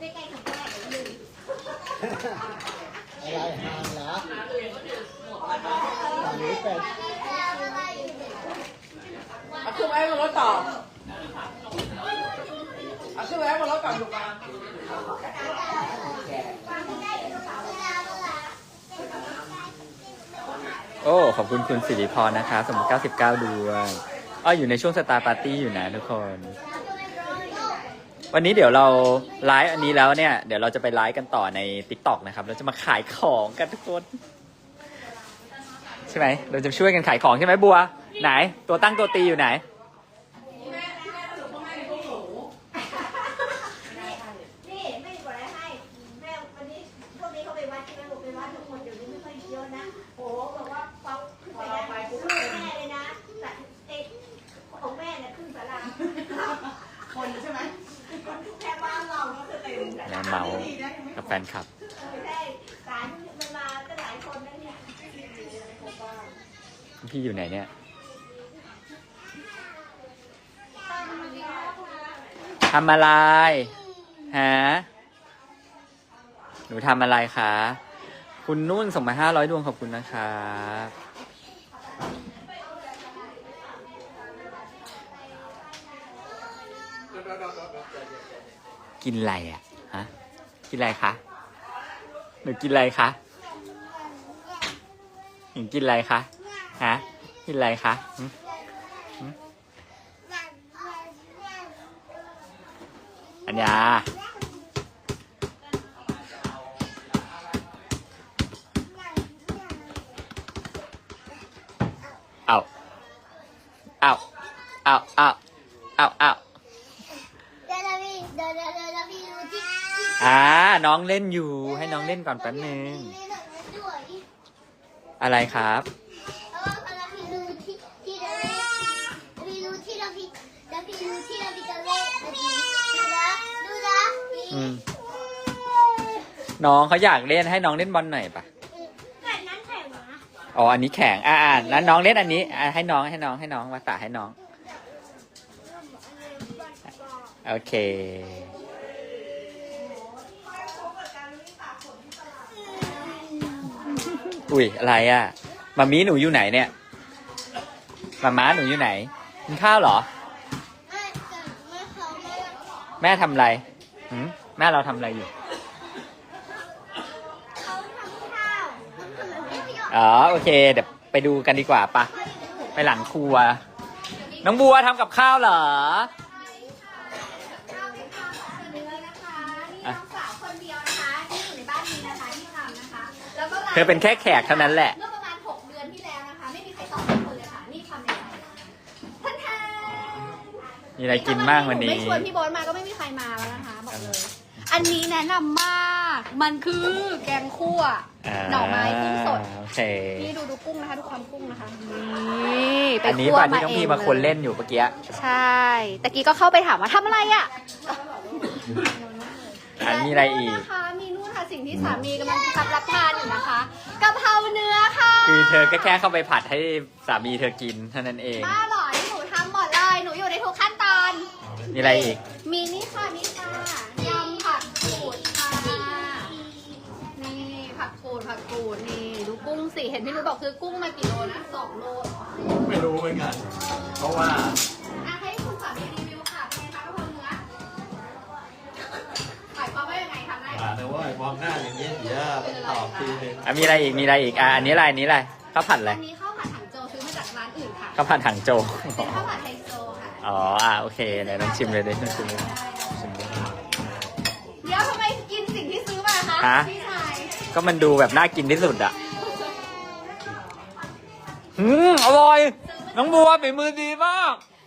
ใกล้ๆทำได้เดี๋ยวลืมอะไรห่างเหรอฝั่งนี้เป็ดเอาขึ้นไว้บนรถต่อเอาขึ้นไว้บนรถก่อนถูกปะโอ้ ขอบคุณคุณสิริพรนะคะ สม99ดวงอ้ออยู่ในช่วงสตาร์ปาร์ตี้อยู่นะทุกคน วันนี้เดี๋ยวเราไลฟ์อันนี้แล้วเนี่ย เดี๋ยวเราจะไปไลฟ์กันต่อใน t ิ k t o k นะครับ เราจะมาขายของกันทุกคน ใช่ไหม เราจะช่วยกันขายของใช่ไหมบัว ไหน ตัวตั้งตัวตีอยู่ไหน นี่แม่บอกอะไรให้แม่วันนี้พวกนี้เขาไปวัดใช่ไหมบอกไปวัดทุกคนเดี๋ยวนี้ไม่ค่อยเยอะนะโอ้บอกว่าฟังขึ้นไปได้ลูกแม่เลยนะแต่เอกของแม่เนี่ยขึ้นสาราคนใช่ไหม แค่บ้านเราก็ เมาส์กับแฟนคลับพี่อยู่ไหนเนี่ยทำอะไรฮะหนูทำอะไรคะ คุณนุ่นส่งมาห้าร้อยดวงขอบคุณนะครับกินอะไรอะ ฮะ กินอะไรคะ หนูกินอะไรคะ หนูกินอะไรคะ ฮะ กินอะไรคะอัญญาเอาเอาเอาเอาเอาเอา เดี๋ยวเราพี่เดี๋ยวเดี๋ยวเดี๋ยวเราพี่ดูที่ อ่าน้องเล่นอยู่ ให้น้องเล่นก่อนแป๊บนึงนี่หน่อยด้วยอะไรครับเออเราพี่ดูที่ที่เราพี่ดูที่เราพี่เราพี่ดูที่เราพี่จะเล่นดูนะดูนะอืม น้องเขาอยากเล่นให้น้องเล่นบอลหน่อยปะแบบนั้นแข่งนะอ๋อ อันนี้แข่งอ่าอ่านั้นน้องเล่นอันนี้อ่าให้น้องให้น้องให้น้องมาตาให้น้อง โอเค อุ้ยอะไรอะมามีหนูอยู่ไหนเนี่ยมาม้าหนูอยู่ไหนกินข้าวเหรอไม่แต่ไม่เขาไม่แม่ทำอะไรหืมแม่เราทำอะไรอยู่เขาทำข้าวไม่ยอมอ๋อโอเค เดี๋ยวไปดูกันดีกว่าปะไปหลังครัว น้องบัวทำกับข้าวเหรอ เธอเป็นแค่แขกเท่านั้นแหละ เมื่อประมาณ 6 เดือนที่แล้วนะคะ ไม่มีใครตอบทุกคนเลยค่ะ นี่ทำในใจท่านทามีอะไรกินบ้างวันนี้ ไม่ชวนพี่โบ๊ทมาก็ไม่มีใครมาแล้วนะคะ บอกเลย อันนี้แนะนำมาก มันคือแกงคั่วหน่อไม้กุ้งสด โอเค นี่ดูดูกุ้งนะคะดูความกุ้งนะคะ นี่ไปอันนี้คั่วป่ะมาที่น้องเอพี่งมาคนเลยเล่นอยู่เมื่อกี้ ใช่ตะกี้ก็เข้าไปถามว่าทำอะไรอะ อันมีอะไรอีก นะคะมีนู่นค่ะสิ่ งที่สามีกำลังรับรับทานอยู่นะคะกะเพราเนื้อค่ะคือเธอก็แค่เข้าไปผัดให้สามีเธอกินเท่านั้นเอง บ้าเหรอที่หนูทำหมดเลยหนูอยู่ในทุกขั้นตอน มีอะไรอีก มีนี่ค่ะนี่ค่ะยำผัดกูดค่ะ นี่ผัดกูดผัดกูดนี่ดูกุ้งสิเห็นพี่นุชบอกคือกุ้งมากี่โลนะสองโลเหรอไม่รู้เหมือนกัน เพราะว่า เดี๋ยวตอบทีนึงอะมีอะไรอีกมีอะไรอีกอะอันนี้อะไรอันนี้อะไรข้าวผัดอะไรอันนี้ข้าวผัดถังโจซื้อมาจากร้านอื่นค่ะ ข้าวผัดถังโจเป็นข้าวผัดไฮโซค่ะอ๋ออะโอเคเดี๋ยวต้องชิมเลยดิต้องชิมเลยชิมเลย เดี๋ยวทำไมกินสิ่งที่ซื้อมาคะฮะ พี่ชายก็มันดูแบบน่ากินที่สุดอะอืมอร่อยน้องบัวฝีมือดีมากอ